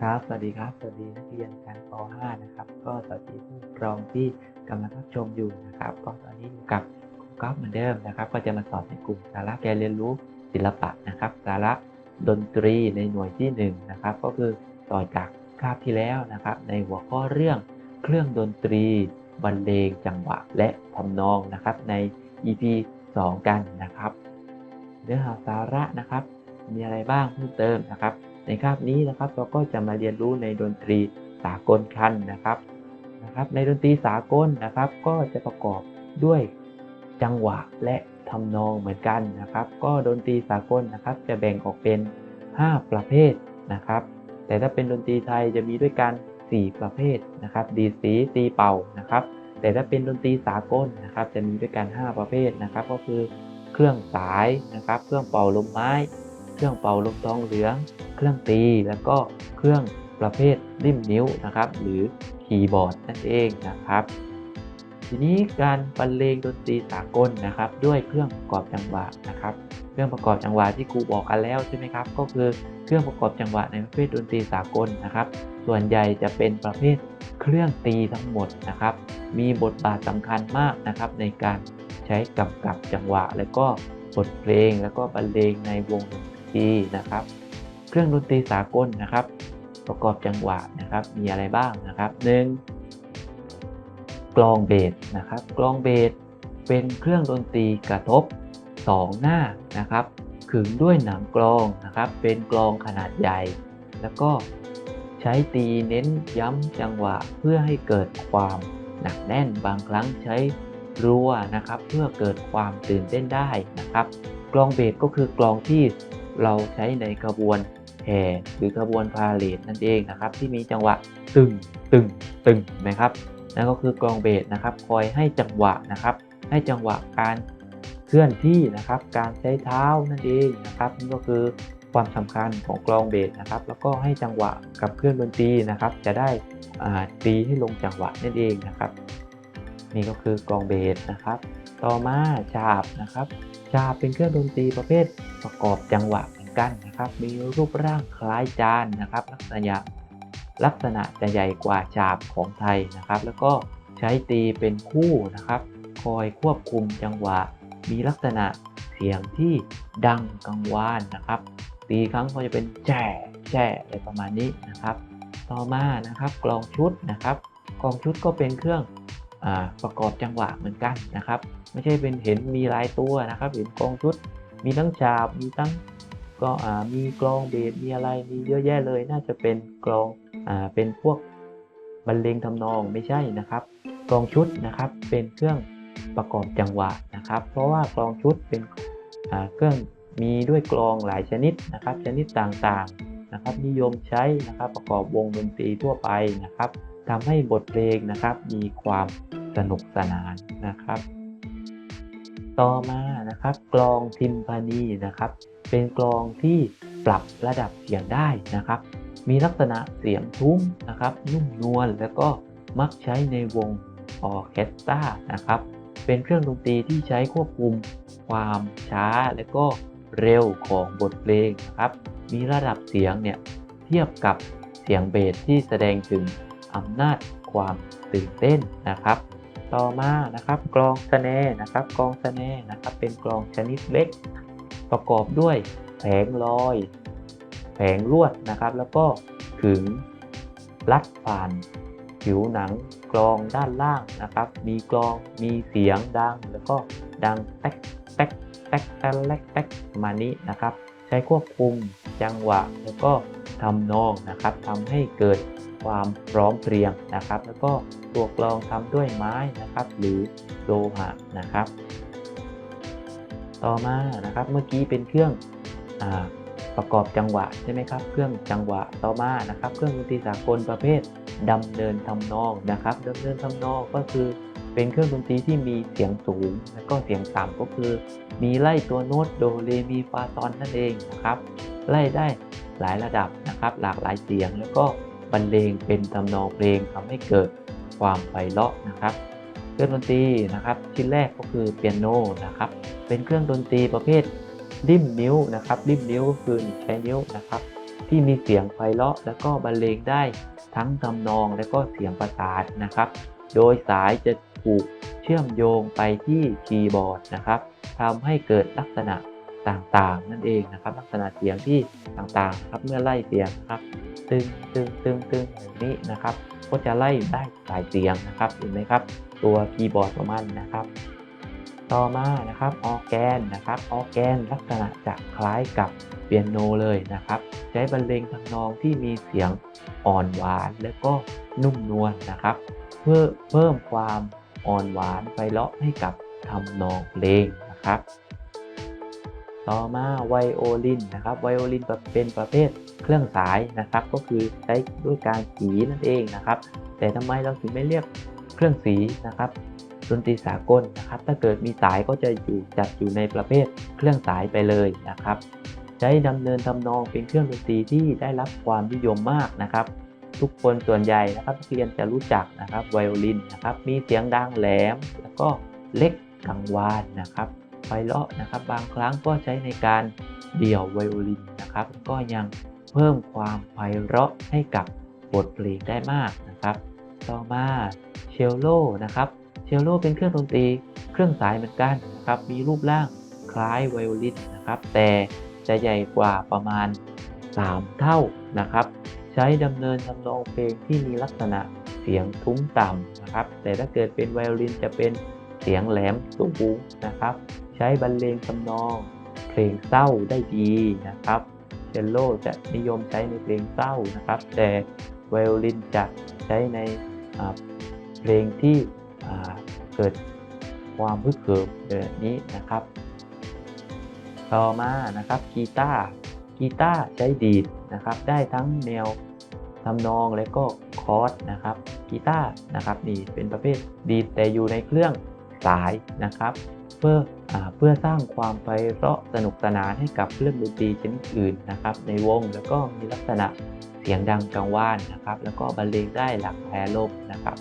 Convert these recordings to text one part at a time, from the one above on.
ครับ สวัสดีครับ สวัสดีนักเรียนชั้นป .5 นะครับ ก็สวัสดีผู้ปกครองที่กำลังรับชมอยู่นะครับ ก็ตอนนี้อยู่กับครูก๊อฟเหมือนเดิมนะครับ ก็จะมาสอนในกลุ่มสาระการเรียนรู้ศิลปะนะครับ สาระดนตรีในหน่วยที่1นงนะครับ ก็คือต่อจากคาบที่แล้วนะครับ ในหัวข้อเรื่องเครื่องดนตรีบรรเลงจังหวะ และทำนองนะครับ ใน EP 2 กันนะครับ เนื้อหาสาระนะครับ มีอะไรบ้างเพิ่มเติมนะครับ ในคาบนี้นะครับเราก็จะมาเรียนรู้ในดนตรีสากลคันนะครับนะครับในดนตรีสากลนะครับก็จะประกอบด้วยจังหวะและทำนองเหมือนกันนะครับ ก็ดนตรีสากลนะครับจะแบ่งออกเป็น 5 ประเภทนะครับ แต่ถ้าเป็นดนตรีไทยจะมีด้วยกัน 4 ประเภทนะครับ ดีสีตีเป่านะครับ แต่ถ้าเป็นดนตรีสากลนะครับ จะมีด้วยกัน 5 ประเภทนะครับ ก็คือเครื่องสายนะครับ เครื่องเป่าลมไม้ เครื่องเป่าลมทองเหลือง เครื่องตี แล้วก็เครื่องประเภทริมนิ้วนะครับ หรือคีย์บอร์ดนั่นเองนะครับ ทีนี้การบรรเลงดนตรีสากลนะครับ ด้วยเครื่องประกอบจังหวะนะครับ เครื่องประกอบจังหวะที่ครูบอกกันแล้วใช่ไหมครับ ก็คือเครื่องประกอบจังหวะในประเภทดนตรีสากลนะครับ ส่วนใหญ่จะเป็นประเภทเครื่องตีทั้งหมดนะครับ มีบทบาทสำคัญมากนะครับ ในการใช้กำกับจังหวะ และก็บทเพลง แล้วก็บรรเลงในวงดนตรี นะครับ เครื่องดนตรีสากลนะครับ ประกอบจังหวะนะครับ มีอะไรบ้างนะครับ 1. กลองเบสนะครับ กลองเบสเป็นเครื่องดนตรีกระทบ 2 หน้านะครับขึงด้วยหนังกลองนะครับ เป็นกลองขนาดใหญ่ แล้วก็ใช้ตีเน้นย้ำจังหวะเพื่อให้เกิดความหนักแน่นบางครั้งใช้รัวนะครับ เพื่อเกิดความตื่นเต้นได้นะครับ กลองเบสก็คือกลองที่ เราใช้ในขบวนแห่หรือขบวนพาเหรดนั่นเองนะครับ ที่มีจังหวะตึงตึงตึงนะครับนั่นก็คือกองเบสนะครับ คอยให้จังหวะนะครับ ให้จังหวะการเคลื่อนที่นะครับ การใช้เท้านั่นเองนะครับนี่ก็คือความสำคัญของกลองเบสนะครับ แล้วก็ให้จังหวะกับเครื่องดนตรีนะครับ จะได้ตีให้ลงจังหวะนั่นเองนะครับ นี่ก็คือกลองเบสนะครับ ต่อมาฉาบนะครับาเป็นเครื่องดนตรีประเภทประกอบจังหวะเหมือนกันนะครับ มีรูปร่างคล้ายจานนะครับ ลักษณะลักษณะจะใหญ่กว่าฉาบของไทยนะครับ แล้วก็ใช้ตีเป็นคู่นะครับ คอยควบคุมจังหวะ มีลักษณะเสียงที่ดังกังวานนะครับ ตีครั้งก็จะเป็นแจ่แจ่อะไรประมาณนี้นะครับ ต่อมานะครับกลองชุดนะครับกลองชุดก็เป็นเครื่อง ประกอบจังหวะเหมือนกันนะครับ ไม่ใช่เป็นเห็นมีหลายตัวนะครับ เห็นกลองชุด มีทั้งฉาบมีทั้งก็มีกลองเบสมีอะไรมีเยอะแยะเลย น่าจะเป็นกลองอเป็นพวกบรรเลงทำนองไม่ใช่นะครับกลองชุดนะครับเป็นเครื่องประกอบจังหวะนะครับ เพราะว่ากลองชุดเป็นเครื่องมีด้วยกลองหลายชนิดนะครับ ชนิดต่างๆนะครับ นิยมใช้นะครับประกอบวงดนตรีทั่วไปนะครับ ทำให้บทเพลงนะครับ มีความสนุกสนานนะครับ ต่อมานะครับกลองทิมพานีนะครับ เป็นกลองที่ปรับระดับเสียงได้นะครับ มีลักษณะเสียงทุ้มนะครับ นุ่มนวลแล้วก็มักใช้ในวงออเคสตรานะครับ เป็นเครื่องดนตรีที่ใช้ควบคุมความช้าและก็เร็วของบทเพลงนะครับ มีระดับเสียงเนี่ยเทียบกับเสียงเบสที่แสดงถึง อำนาจความตื่นเต้นนะครับ ต่อมานะครับกลองสแนร์นะครับกลองสแนร์นะครับ เป็นกลองชนิดเล็ก ประกอบด้วยแผงลอย แผงลวดนะครับ แล้วก็ขึงลัดผ่านผิวหนังกลองด้านล่างนะครับ มีกลองมีเสียงดัง แล้วก็ดังแต๊กแต๊กแต๊กแต๊กแต๊กมานี้นะครับ ใช้ควบคุมจังหวะแล้วก็ทำนองนะครับทำให้เกิด ความพร้อมเพรียงนะครับ แล้วก็ตัวกลองทำด้วยไม้นะครับ หรือโลหะนะครับ ต่อมานะครับเมื่อกี้เป็นเครื่องอประกอบจังหวะใช่ไหมครับ เครื่องจังหวะต่อมานะครับ เครื่องดนตรีสากลประเภทดำเนินทำนองนะครับดำเนินทำนองก็คือเป็นเครื่องดนตรีที่มีเสียงสูง และก็เสียงต่ำก็คือ มีไล่ตัวโน้ตโดเรมีฟาซอนนั่นเองนะครับ ไล่ได้หลายระดับนะครับ หลากหลายเสียงแล้วก็ บรรเลงเป็นทำนองเพลงทำให้เกิดความไพเราะนะครับ เครื่องดนตรีนะครับชิ้นแรกก็คือเปียโนนะครับ เป็นเครื่องดนตรีประเภทริมนิ้วนะครับริมนิ้วก็คือใช้นิ้วนะครับ ที่มีเสียงไพเราะแล้วก็บรรเลงได้ทั้งทำนองและก็เสียงประสานนะครับ โดยสายจะถูกเชื่อมโยงไปที่คีย์บอร์ดนะครับทำให้เกิดลักษณะต่างๆ นั่นเองนะครับ ลักษณะเสียงที่ต่างๆครับเมื่อไล่เสียงนะครับ ตึงตึงตึงตึงแบบนี้นะครับ ก็จะไล่ได้หลายเสียงนะครับเห็นไหมครับ ตัวคีย์บอร์ดของมันนะครับ ต่อมานะครับออแกนนะครับออแกนลักษณะจะคล้ายกับเปียโนเลยนะครับ ใช้บรรเลงทำนองที่มีเสียงอ่อนหวานและก็นุ่มนวลนะครับ เพื่อเพิ่มความอ่อนหวานไพเราะให้กับทำนองเพลงนะครับ ต่อมาไวโอลินนะครับไวโอลินเป็นประเภทเครื่องสายนะครับ ก็คือใช้ด้วยการสีนั่นเองนะครับ แต่ทำไมเราถึงไม่เรียกเครื่องสีนะครับดนตรีสากลนะครับ ถ้าเกิดมีสายก็จะอยู่จัดอยู่ในประเภทเครื่องสายไปเลยนะครับ ใช้ดำเนินทำนองเป็นเครื่องดนตรีที่ได้รับความนิยมมากนะครับ ทุกคนส่วนใหญ่นะครับนักเรียนจะรู้จักนะครับไวโอลินนะครับ มีเสียงดังแหลม แล้วก็เล็กกังวานนะครับ ไพเราะนะครับ บางครั้งก็ใช้ในการเดี่ยวไวโอลินนะครับ ก็ยังเพิ่มความไพเราะให้กับบทเพลงได้มากนะครับ ต่อมาเชลโลนะครับเชลโลเป็นเครื่องดนตรีเครื่องสายเหมือนกันนะครับ มีรูปร่างคล้ายไวโอลินนะครับ แต่จะใหญ่กว่าประมาณ 3 เท่านะครับ ใช้ดำเนินทำนองเพลงที่มีลักษณะเสียงทุ้มต่ำนะครับ แต่ถ้าเกิดเป็นไวโอลินจะเป็นเสียงแหลมสูงนะครับ ใช้บรรเลงทำนอง เพลงเศร้าได้ดีนะครับเชลโลจะนิยมใช้ในเพลงเศร้านะครับ แต่ไวโอลินจะใช้ในเพลงที่เกิดความพึกเหิมแบบนี้นะครับ ต่อมานะครับกีตาร์กีตาร์ใช้ดีดนะครับ ได้ทั้งแนวทำนองและก็คอร์ดนะครับกีตาร์นะครับนี่เป็นประเภทดีดแต่อยู่ในเครื่องสายนะครับ เพื่ออเพื่อสร้างความไพเราะสนุกสนานให้กับเครื่องดนตรีชนิดอื่นนะครับ ในวงแล้วก็มีลักษณะเสียงดังกังวานนะครับ แล้วก็บรรเลงได้หลากหลายลมนะครับ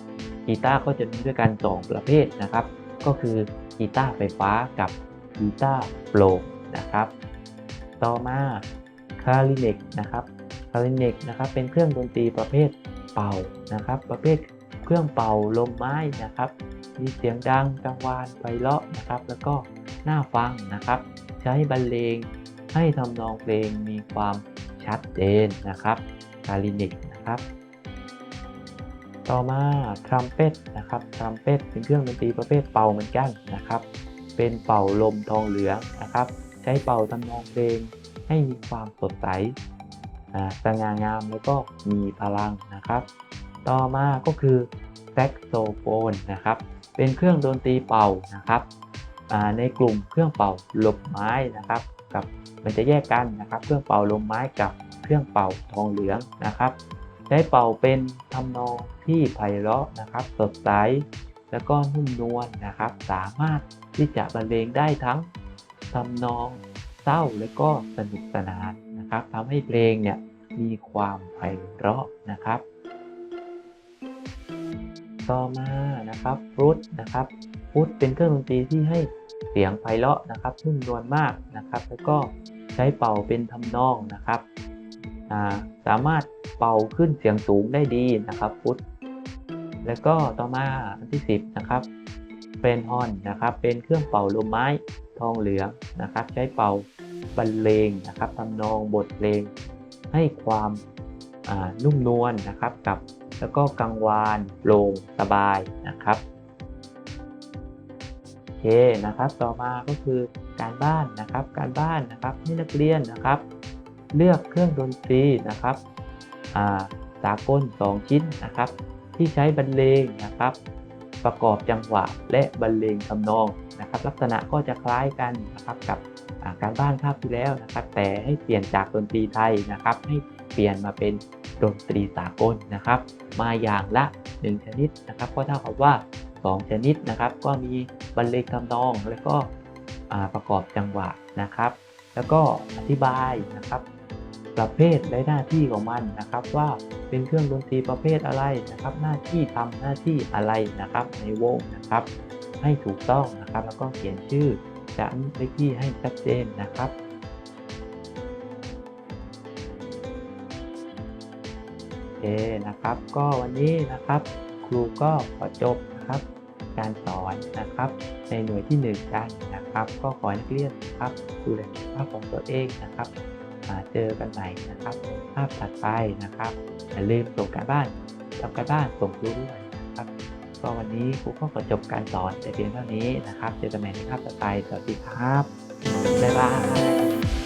กีตาร์ก็จะมีด้วยกัน 2 ประเภทนะครับ ก็คือกีตาร์ไฟฟ้ากับกีตาร์โปร่งนะครับ ต่อมาคาริเนกนะครับคาริเนกนะครับเป็นเครื่องดนตรีประเภทเป่านะครับ ประเภท เครื่องเป่าลมไม้นะครับ มีเสียงดังกังวานไพเราะนะครับ แล้วก็น่าฟังนะครับ ใช้บรรเลงให้ทำนองเพลงมีความชัดเจนนะครับคาริเนกนะครับ ต่อมาทรัมเป็ตนะครับทรัมเป็ตเป็นเครื่องดนตรีประเภทเป่าเหมือนกันนะครับ เป็นเป่าลมทองเหลืองนะครับ ใช้เป่าทำนองเพลงให้มีความสดใสสง่างามแล้วก็มีพลังนะครับ ต่อมาก็คือแซกโซโฟนนะครับ เป็นเครื่องดนตรีเป่านะครับในกลุ่มเครื่องเป่าลมไม้นะครับ กับมันจะแยกกันนะครับ เครื่องเป่าลมไม้กับเครื่องเป่าทองเหลืองนะครับใช้เป่าเป็นทำนองที่ไพเราะนะครับ สดใสแล้วก็นุ่มนวลนะครับ สามารถที่จะบรรเลงได้ทั้งทำนองเศร้าและก็สนุกสนานนะครับทำให้เพลงเนี่ยมีความไพเราะนะครับ ต่อมานะครับฟรุตนะครับฟรุตเป็นเครื่องดนตรีที่ให้เสียงไพเราะนะครับนุ่มนวลมากนะครับ แล้วก็ใช้เป่าเป็นทำนองนะครับสามารถเป่าขึ้นเสียงสูงได้ดีนะครับฟุตแล้วก็ต่อมาอันที่ 10นะครับเฟรนฮอนนะครับ เป็นเครื่องเป่าลมไม้ทองเหลืองนะครับ ใช้เป่าบรรเลงนะครับทำนองบทเพลง ให้ความนุ่มนวลนนะครับกับ แล้วก็กังวานโปร่งสบายนะครับโอเคนะครับ ต่อมาก็คือการบ้านนะครับ การบ้านนะครับให้นักเรียนนะครับ เลือกเครื่องดนตรีนะครับสากล 2 ชิ้นนะครับ ที่ใช้บรรเลงนะครับ ประกอบจังหวะและบรรเลงทำนองนะครับ ลักษณะก็จะคล้ายกันนะครับกับการบ้านภาพที่แล้วนะครับ แต่ให้เปลี่ยนจากดนตรีไทยนะครับ ให้เปลี่ยนมาเป็น ดนตรีสากลนะครับ มาอย่างละ 1 ชนิดนะครับ ก็เท่ากับว่า 2 ชนิดนะครับ ก็มีบรรเลงทำนองและก็ประกอบจังหวะนะครับ แล้วก็อธิบายนะครับ ประเภทและหน้าที่ของมันนะครับ ว่าเป็นเครื่องดนตรีประเภทอะไรนะครับ หน้าที่ทำหน้าที่อะไรนะครับ ในวงนะครับ ให้ถูกต้องนะครับ แล้วก็เขียนชื่อจะเลขที่ให้ชัดเจนนะครับ เคนะครับ ก็วันนี้นะครับ ครูก็ขอจบนะครับ การสอนนะครับ ในหน่วยที่หนึ่งกันนะครับ ก็ขอให้นักเรียนนะครับดูแลสุขภาพของตัวเองนะครับมาเจอกันใหม่นะครับในภาพถัดไปนะครับอย่าลืมส่งการบ้านทำการบ้านส่งครูด้วยนะครับก็วันนี้ครูก็ขอจบการสอนแต่เพียงเท่านี้นะครับ เจอกันใหม่ในภาพต่อไปสวัสดีครับบ๊ายบาย